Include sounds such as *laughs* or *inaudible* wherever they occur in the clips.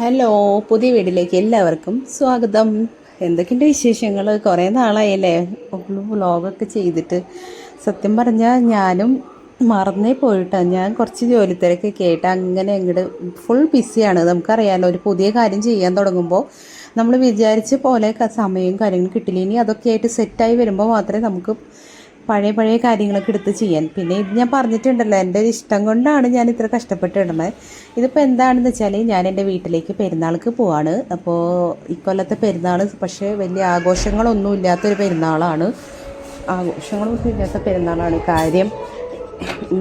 Hello പുതിയ വീട്ടിലേക്ക് എല്ലാവർക്കും സ്വാഗതം. എന്തൊക്കെയുണ്ട് വിശേഷങ്ങൾ കുറേ നാളായല്ലേ വ്ലോഗൊക്കെ ചെയ്തിട്ട്. സത്യം പറഞ്ഞാൽ ഞാനും മറന്നേ പോയിട്ടാണ് ഞാൻ കുറച്ച് ജോലി തിരക്കൊക്കെ ആയിട്ട് അങ്ങനെ അങ്ങോട്ട് ഫുൾ ബിസിയാണ് നമുക്കറിയാമല്ലോ ഒരു പുതിയ കാര്യം ചെയ്യാൻ തുടങ്ങുമ്പോൾ നമ്മൾ വിചാരിച്ച പോലെ സമയവും കാര്യങ്ങളും കിട്ടില്ല. ഇനി അതൊക്കെ ആയിട്ട് സെറ്റായി വരുമ്പോൾ മാത്രമേ നമുക്ക് പഴയ പഴയ കാര്യങ്ങളൊക്കെ എടുത്ത് ചെയ്യാൻ. പിന്നെ ഇത് ഞാൻ പറഞ്ഞിട്ടുണ്ടല്ലോ എന്റെ ഒരു ഇഷ്ടം കൊണ്ടാണ് ഞാൻ ഇത്ര കഷ്ടപ്പെട്ടിടുന്നത് ഇതിപ്പോൾ എന്താണെന്ന് വെച്ചാൽ ഞാൻ എന്റെ വീട്ടിലേക്ക് പെരുന്നാൾക്ക് പോവാണ്. അപ്പോൾ ഇക്കൊല്ലത്തെ പെരുന്നാൾ പക്ഷേ വലിയ ആഘോഷങ്ങളൊന്നും ഇല്ലാത്തൊരു പെരുന്നാളാണ്. ആഘോഷങ്ങളൊന്നും ഇല്ലാത്ത പെരുന്നാളാണ് കാര്യം.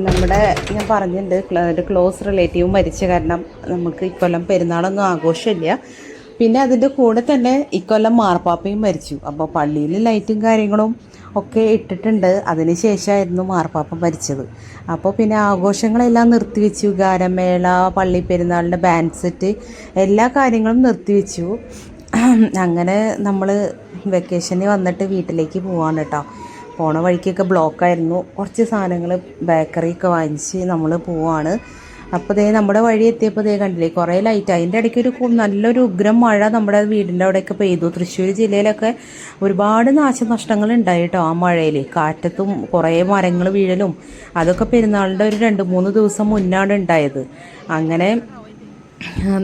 നമ്മുടെ ഞാൻ പറഞ്ഞിട്ടുണ്ട് എന്റെ ക്ലോസ് റിലേറ്റീവ് മരിച്ച കാരണം നമുക്ക് ഇക്കൊല്ലം പെരുന്നാളൊന്നും ആഘോഷമില്ല. പിന്നെ അതിന്റെ കൂടെ തന്നെ ഇക്കൊല്ലം മാർപ്പാപ്പയും മരിച്ചു. അപ്പോൾ പള്ളിയിൽ ലൈറ്റും കാര്യങ്ങളും ഒക്കെ ഇട്ടിട്ടുണ്ട്. അതിന് ശേഷമായിരുന്നു മാർപ്പാപ്പ മരിച്ചത്. അപ്പോൾ പിന്നെ ആഘോഷങ്ങളെല്ലാം നിർത്തിവെച്ചു. ഗാനമേള പള്ളി പെരുന്നാളിന്റെ ബാൻഡ് സെറ്റ് എല്ലാ കാര്യങ്ങളും നിർത്തിവെച്ചു. അങ്ങനെ നമ്മൾ വെക്കേഷന് വന്നിട്ട് വീട്ടിലേക്ക് പോവാണ് കേട്ടോ പോണ വഴിക്കൊക്കെ ബ്ലോക്കായിരുന്നു കുറച്ച് സാധനങ്ങൾ ബേക്കറിയൊക്കെ വാങ്ങിച്ച് നമ്മൾ പോവാണ്. അപ്പോൾ ദേ നമ്മുടെ വഴി എത്തിയപ്പോൾ ദേ കണ്ടില്ലേ കുറേ ലൈറ്റ് അതിന്റെ ഇടയ്ക്ക് ഒരു നല്ലൊരു ഉഗ്രം മഴ നമ്മുടെ വീടിന്റെ അവിടെയൊക്കെ പെയ്തു. തൃശ്ശൂർ ജില്ലയിലൊക്കെ ഒരുപാട് നാശനഷ്ടങ്ങൾ ഉണ്ടായി കേട്ടോ ആ മഴയിൽ കാറ്റത്തും കുറേ മരങ്ങൾ വീഴലും അതൊക്കെ പെരുന്നാളിന്റെ ഒരു രണ്ട് മൂന്ന് ദിവസം മുന്നാണ് ഉണ്ടായത്. അങ്ങനെ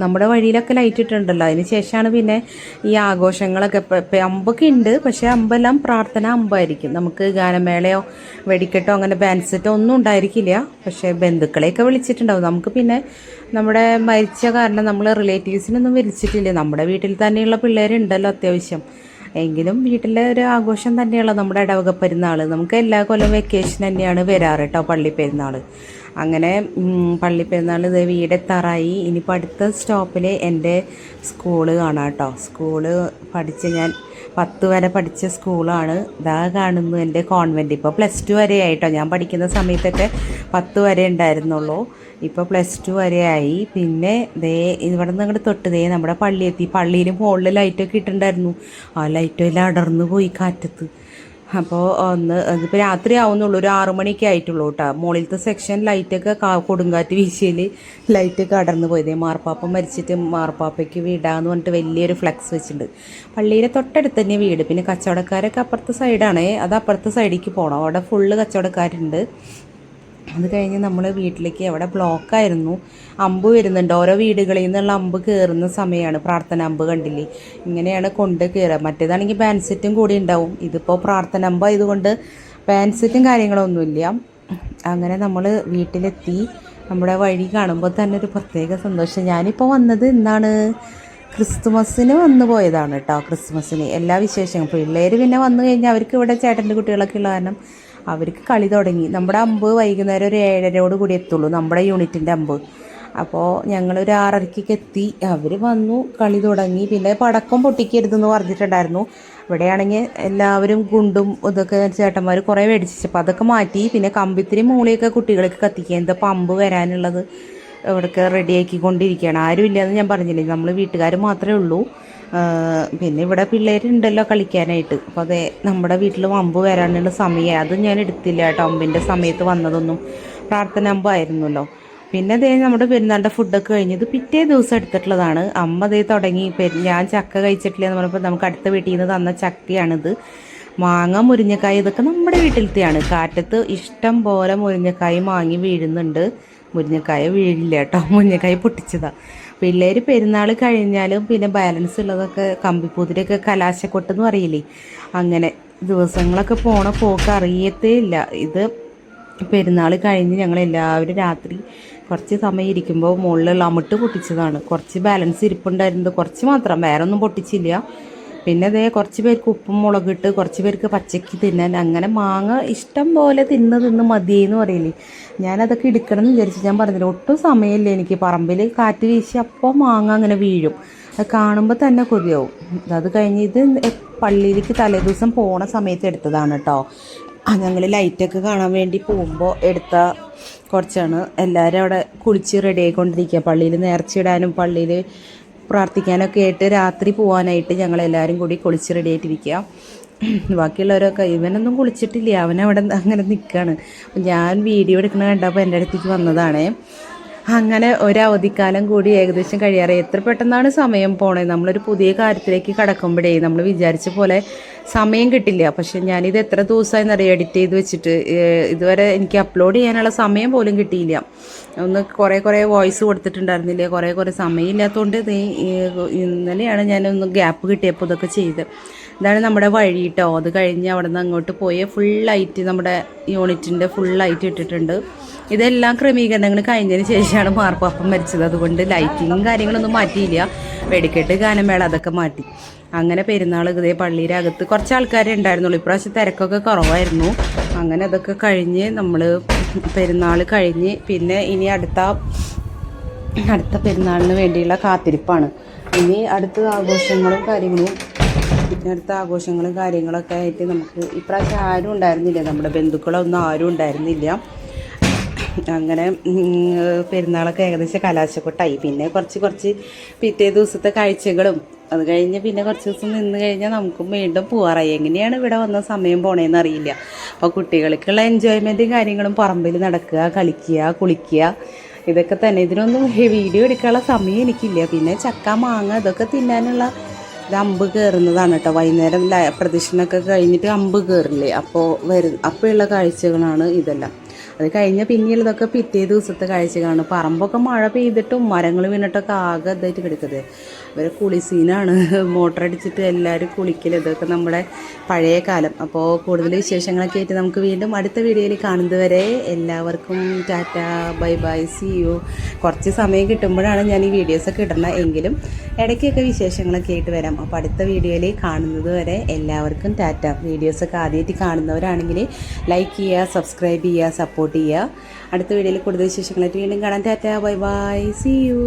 നമ്മുടെ വഴിയിലൊക്കെ ലൈറ്റ് ഇട്ടിട്ടുണ്ടല്ലോ. അതിന് ശേഷമാണ് പിന്നെ ഈ ആഘോഷങ്ങളൊക്കെ. ഇപ്പം അമ്പൊക്കെ ഉണ്ട് പക്ഷേ അമ്പെല്ലാം പ്രാർത്ഥന അമ്പായിരിക്കും. നമുക്ക് ഗാനമേളയോ വെടിക്കെട്ടോ അങ്ങനെ ബാൻസെറ്റോ ഒന്നും ഉണ്ടായിരിക്കില്ല. പക്ഷേ ബന്ധുക്കളെയൊക്കെ വിളിച്ചിട്ടുണ്ടാവും. നമുക്ക് പിന്നെ നമ്മുടെ മരിച്ച കാരണം നമ്മൾ റിലേറ്റീവ്സിനൊന്നും വിളിച്ചിട്ടില്ല. നമ്മുടെ വീട്ടിൽ തന്നെയുള്ള പിള്ളേരുണ്ടല്ലോ അത്യാവശ്യം. എങ്കിലും വീട്ടിലെ ഒരു ആഘോഷം തന്നെയുള്ള നമ്മുടെ ഇടവക പെരുന്നാൾ നമുക്ക് എല്ലാ കൊല്ലം വെക്കേഷൻ തന്നെയാണ് വരാറ് കേട്ടോ പള്ളി പെരുന്നാൾ അങ്ങനെ പള്ളിപ്പെരുന്നാൾ പള്ളി പെരുന്നാൾ ഇത് വീടെത്താറായി ഇനിയിപ്പോൾ അടുത്ത സ്റ്റോപ്പിൽ എന്റെ സ്കൂൾ കാണാം കേട്ടോ. സ്കൂൾ പഠിച്ച് ഞാൻ പത്ത് വരെ പഠിച്ച സ്കൂളാണ്. ഇതാ കാണുന്നു എന്റെ കോൺവെന്റ് ഇപ്പോൾ പ്ലസ് ടു വരെ ആയിട്ടോ ഞാൻ പഠിക്കുന്ന സമയത്തൊക്കെ പത്ത് വരെ ഉണ്ടായിരുന്നുള്ളൂ. ഇപ്പോൾ പ്ലസ് ടു വരെ ആയി. പിന്നെ ദേ ഇവിടെ നിന്ന് അങ്ങോട്ട് തൊട്ട് ദേ നമ്മുടെ പള്ളി എത്തി. പള്ളിയിലും മുകളിൽ ലൈറ്റൊക്കെ ഇട്ടിട്ടുണ്ടായിരുന്നു. ആ ലൈറ്റെല്ലാം അടർന്നു പോയി കാറ്റത്ത്. അപ്പോൾ ഒന്ന് ഇതിപ്പോൾ രാത്രി ആവുന്നുള്ളൂ. ഒരു ആറു മണിയൊക്കെ ആയിട്ടുള്ളൂ കേട്ടോ മുകളിലത്തെ സെക്ഷൻ ലൈറ്റൊക്കെ കാ കൊടുങ്കാറ്റ് വീശിയിൽ ലൈറ്റൊക്കെ അടർന്നു പോയത്. മാർപ്പാപ്പ മരിച്ചിട്ട് മാർപ്പാപ്പയ്ക്ക് വീടാന്ന് പറഞ്ഞിട്ട് വലിയൊരു ഫ്ലെക്സ് വെച്ചിട്ടുണ്ട്. പള്ളിയിലെ തൊട്ടടുത്ത് തന്നെ വീട്. പിന്നെ കച്ചവടക്കാരൊക്കെ അപ്പുറത്തെ സൈഡാണ് അത് അപ്പുറത്തെ സൈഡിലേക്ക് പോകണം അവിടെ ഫുള്ള് കച്ചവടക്കാരുണ്ട്. അത് കഴിഞ്ഞ് നമ്മൾ വീട്ടിലേക്ക് അവിടെ ബ്ലോക്കായിരുന്നു. അമ്പ് വരുന്നുണ്ട്. ഓരോ വീടുകളിൽ നിന്നുള്ള അമ്പ് കയറുന്ന സമയമാണ് പ്രാർത്ഥന അമ്പ് കണ്ടില്ലേ? ഇങ്ങനെയാണ് കൊണ്ട് കയറുക മറ്റേതാണെങ്കിൽ പാൻസെറ്റും കൂടി ഉണ്ടാവും. ഇതിപ്പോൾ പ്രാർത്ഥന അമ്പ് ആയതുകൊണ്ട് പാൻസെറ്റും കാര്യങ്ങളൊന്നുമില്ല അങ്ങനെ നമ്മൾ വീട്ടിലെത്തി. നമ്മുടെ വഴി കാണുമ്പോൾ തന്നെ ഒരു പ്രത്യേക സന്തോഷം. ഞാനിപ്പോൾ വന്നത് എന്താണ് ക്രിസ്തുമസിന് വന്നു പോയതാണ് കേട്ടോ ക്രിസ്മസിന് എല്ലാ വിശേഷങ്ങളും. പിള്ളേർ പിന്നെ വന്നു കഴിഞ്ഞാൽ അവർക്ക് ഇവിടെ ചേട്ടന്റെ കുട്ടികളൊക്കെ ഉള്ള കാരണം അവർക്ക് കളി തുടങ്ങി. നമ്മുടെ അമ്പ് വൈകുന്നേരം ഒരു ഏഴരയോട് കൂടി എത്തുള്ളൂ. നമ്മുടെ യൂണിറ്റിന്റെ അമ്പ്. അപ്പോൾ ഞങ്ങളൊരു ആറരയ്ക്കൊക്കെ എത്തി. അവർ വന്നു കളി തുടങ്ങി. പിന്നെ പടക്കം പൊട്ടിക്കരുതെന്ന് പറഞ്ഞിട്ടുണ്ടായിരുന്നു. ഇവിടെയാണെങ്കിൽ എല്ലാവരും ഗുണ്ടും ഇതൊക്കെ ചേട്ടന്മാർ കുറേ മേടിച്ചു അപ്പോൾ അതൊക്കെ മാറ്റി. പിന്നെ കമ്പിത്തിരി മൂളിയൊക്കെ കുട്ടികൾക്ക് കത്തിക്കുക. എന്താ പമ്പ് വരാനുള്ളത് ഇവിടേക്ക് റെഡിയാക്കിക്കൊണ്ടിരിക്കുകയാണ് ആരും ഇല്ലയെന്ന് ഞാൻ പറഞ്ഞില്ലേ? നമ്മൾ വീട്ടുകാർ മാത്രമേ ഉള്ളൂ. പിന്നെ ഇവിടെ പിള്ളേരുണ്ടല്ലോ കളിക്കാനായിട്ട്. അപ്പോൾ അതെ നമ്മുടെ വീട്ടിൽ വമ്പ് വരാനുള്ള സമയം. അത് ഞാൻ എടുത്തില്ല കേട്ടോ. അമ്പിന്റെ സമയത്ത് വന്നതൊന്നും പ്രാർത്ഥന അമ്പായിരുന്നല്ലോ പിന്നെ അതേ നമ്മുടെ പെരുന്നാളിന്റെ ഫുഡൊക്കെ കഴിഞ്ഞത് പിറ്റേ ദിവസം എടുത്തിട്ടുള്ളതാണ്. അമ്മ അതേ തുടങ്ങി. ഞാൻ ചക്ക കഴിച്ചിട്ടില്ല എന്ന് പറഞ്ഞപ്പോൾ നമുക്ക് അടുത്ത വീട്ടിൽ നിന്ന് തന്ന ചക്കയാണിത്. മാങ്ങ മുരിങ്ങക്കായ ഇതൊക്കെ നമ്മുടെ വീട്ടിലത്തെയാണ്. കാറ്റത്ത് ഇഷ്ടം പോലെ മുരിങ്ങക്കായ മാങ്ങി വീഴുന്നുണ്ട്. മുരിഞ്ഞക്കായ വീഴില്ല കേട്ടോ. മുരിങ്ങക്കായ പൊട്ടിച്ചതാണ് പിള്ളേർ പെരുന്നാൾ കഴിഞ്ഞാലും പിന്നെ ബാലൻസ് ഉള്ളതൊക്കെ കമ്പിപ്പൂതിരൊക്കെ കലാശക്കൊട്ടെന്ന് പറയില്ലേ? അങ്ങനെ ദിവസങ്ങളൊക്കെ പോണ പോക്ക് അറിയത്തേ ഇല്ല. ഇത് പെരുന്നാൾ കഴിഞ്ഞ് ഞങ്ങൾ എല്ലാവരും രാത്രി കുറച്ച് സമയം ഇരിക്കുമ്പോൾ മുകളിലുള്ള അമിട്ട് പൊട്ടിച്ചതാണ്. കുറച്ച് ബാലൻസ് ഇരിപ്പുണ്ടായിരുന്നത് കുറച്ച് മാത്രം വേറെ ഒന്നും പൊട്ടിച്ചില്ല. പിന്നെ അതേ കുറച്ച് പേർക്ക് ഉപ്പും മുളകിട്ട് കുറച്ച് പേർക്ക് പച്ചക്ക് തിന്നാൻ. അങ്ങനെ മാങ്ങ ഇഷ്ടം പോലെ തിന്ന് തിന്ന് മതിയെന്ന് പറയില്ലേ ഞാനതൊക്കെ എടുക്കണം എന്ന് വിചാരിച്ചു ഞാൻ പറഞ്ഞില്ല ഒട്ടും സമയമില്ല എനിക്ക്. പറമ്പിൽ കാറ്റ് വീശി അപ്പോൾ മാങ്ങ അങ്ങനെ വീഴും. അത് കാണുമ്പോൾ തന്നെ കൊതിയാവും. അത് കഴിഞ്ഞ് ഇത് പള്ളിയിലേക്ക് തലേദിവസം പോണ സമയത്ത് എടുത്തതാണ് കേട്ടോ ഞങ്ങൾ ലൈറ്റൊക്കെ കാണാൻ വേണ്ടി പോകുമ്പോൾ എടുത്ത കുറച്ചാണ്. എല്ലാവരും അവിടെ കുളിച്ച് റെഡി ആയിക്കൊണ്ടിരിക്കുക പള്ളിയിൽ നേർച്ചയിടാനും പള്ളിയിൽ പ്രാർത്ഥിക്കാനൊക്കെ ആയിട്ട് രാത്രി പോകാനായിട്ട് ഞങ്ങൾ എല്ലാവരും കൂടി കുളിച്ച് റെഡി ആയിട്ടിരിക്കുക ബാക്കിയുള്ളവരൊക്കെ ഇവനൊന്നും കുളിച്ചിട്ടില്ല അവനവിടെ അങ്ങനെ നിൽക്കുകയാണ് ഞാൻ വീഡിയോ എടുക്കണ കണ്ടപ്പോൾ എന്റെ അടുത്തേക്ക് വന്നതാണേ. അങ്ങനെ ഒരവധിക്കാലം കൂടി ഏകദേശം കഴിയാറ് എത്ര പെട്ടെന്നാണ് സമയം പോണേ? നമ്മളൊരു പുതിയ കാര്യത്തിലേക്ക് കടക്കുമ്പോഴേ നമ്മൾ വിചാരിച്ച പോലെ സമയം കിട്ടില്ല. പക്ഷെ ഞാനിത് എത്ര ദിവസമായി എന്നറിയാം എഡിറ്റ് ചെയ്ത് വെച്ചിട്ട് ഇതുവരെ എനിക്ക് അപ്ലോഡ് ചെയ്യാനുള്ള സമയം പോലും കിട്ടിയില്ല. ഒന്ന് കുറേ കുറേ വോയിസ് കൊടുത്തിട്ടുണ്ടായിരുന്നില്ല? കുറേ കുറേ സമയമില്ലാത്തതുകൊണ്ട് നീ ഇന്നലെയാണ് ഞാനൊന്ന് ഗ്യാപ്പ് കിട്ടിയപ്പോൾ ഇതൊക്കെ ചെയ്ത്. ഇതാണ് നമ്മുടെ വഴി കേട്ടോ അത് കഴിഞ്ഞ് അവിടെ നിന്ന് അങ്ങോട്ട് പോയ. ഫുൾ ലൈറ്റ് നമ്മുടെ യൂണിറ്റിന്റെ ലൈറ്റ് ഇട്ടിട്ടുണ്ട്. ഇതെല്ലാം ക്രമീകരണങ്ങൾ കഴിഞ്ഞതിന് ശേഷമാണ് മാർപ്പാപ്പം മരിച്ചത്. അതുകൊണ്ട് ലൈറ്റിങ്ങും കാര്യങ്ങളൊന്നും മാറ്റിയില്ല. വെടിക്കെട്ട് ഗാനമേള അതൊക്കെ മാറ്റി. അങ്ങനെ പെരുന്നാൾ ഇതേ പള്ളിയുടെ അകത്ത് കുറച്ച് ആൾക്കാരെ ഉണ്ടായിരുന്നുള്ളൂ. ഇപ്രാവശ്യം തിരക്കൊക്കെ കുറവായിരുന്നു. അങ്ങനെ അതൊക്കെ കഴിഞ്ഞ് നമ്മൾ പെരുന്നാൾ കഴിഞ്ഞ് പിന്നെ ഇനി അടുത്ത അടുത്ത പെരുന്നാളിന് വേണ്ടിയുള്ള കാത്തിരിപ്പാണ്. ഇനി അടുത്ത ആഘോഷങ്ങളും കാര്യങ്ങളും അടുത്ത ആഘോഷങ്ങളും കാര്യങ്ങളൊക്കെ ആയിട്ട് നമുക്ക് ഇപ്രാവശ്യം ആരും ഉണ്ടായിരുന്നില്ല. നമ്മുടെ ബന്ധുക്കളൊന്നും ആരും ഉണ്ടായിരുന്നില്ല. അങ്ങനെ പെരുന്നാളൊക്കെ ഏകദേശം കലാശക്കൊട്ടായി. പിന്നെ കുറച്ച് കുറച്ച് പിറ്റേ ദിവസത്തെ കാഴ്ചകളും അത് കഴിഞ്ഞ് പിന്നെ കുറച്ച് ദിവസം നിന്ന് കഴിഞ്ഞാൽ നമുക്കും വീണ്ടും പോവാറായി. എങ്ങനെയാണ് ഇവിടെ വന്ന സമയം പോണേന്ന് അറിയില്ല. അപ്പോൾ കുട്ടികൾക്കുള്ള എൻജോയ്മെന്റും കാര്യങ്ങളും പറമ്പിൽ നടക്കുക കളിക്കുക കുളിക്കുക ഇതൊക്കെ തന്നെ. ഇതിനൊന്നും വീഡിയോ എടുക്കാനുള്ള സമയം എനിക്കില്ല. പിന്നെ ചക്ക മാങ്ങ ഇതൊക്കെ തിന്നാനുള്ള ഇത് അമ്പ് കയറുന്നതാണ് കേട്ടോ. വൈകുന്നേരം പ്രദക്ഷിണമൊക്കെ കഴിഞ്ഞിട്ട് അമ്പ് കയറില്ലേ അപ്പോൾ വരും അപ്പോഴുള്ള കാഴ്ചകളാണ് ഇതെല്ലാം. അത് കഴിഞ്ഞ പിന്നെയുള്ളതൊക്കെ പിറ്റേ ദിവസത്തെ കാഴ്ചകളാണ്. പറമ്പൊക്കെ മഴ പെയ്തിട്ടും മരങ്ങൾ വീണിട്ടൊക്കെ ആകെ ഇതായിട്ട് കിടക്കുന്നത് ഇവരെ കുളി സീനാണ് *laughs* മോട്ടർ അടിച്ചിട്ട് എല്ലാവരും കുളിക്കൽ ഇതൊക്കെ നമ്മുടെ പഴയ കാലം. അപ്പോൾ കൂടുതൽ വിശേഷങ്ങളൊക്കെ ആയിട്ട് നമുക്ക് വീണ്ടും അടുത്ത വീഡിയോയിൽ കാണുന്നത് വരെ എല്ലാവർക്കും tata bye bye see you കുറച്ച് സമയം കിട്ടുമ്പോഴാണ് ഞാൻ ഈ വീഡിയോസൊക്കെ ഇടുന്നത്. എങ്കിലും ഇടയ്ക്കൊക്കെ വിശേഷങ്ങളൊക്കെ ആയിട്ട് വരാം. അപ്പോൾ അടുത്ത വീഡിയോയിൽ കാണുന്നത് വരെ എല്ലാവർക്കും ടാറ്റ. വീഡിയോസൊക്കെ ആദ്യമായിട്ട് കാണുന്നവരാണെങ്കിൽ ലൈക്ക് ചെയ്യുക സബ്സ്ക്രൈബ് ചെയ്യുക സപ്പോർട്ട് ചെയ്യുക. അടുത്ത വീഡിയോയിൽ കൂടുതൽ വിശേഷങ്ങളായിട്ട് വീണ്ടും കാണാൻ tata bye bye see you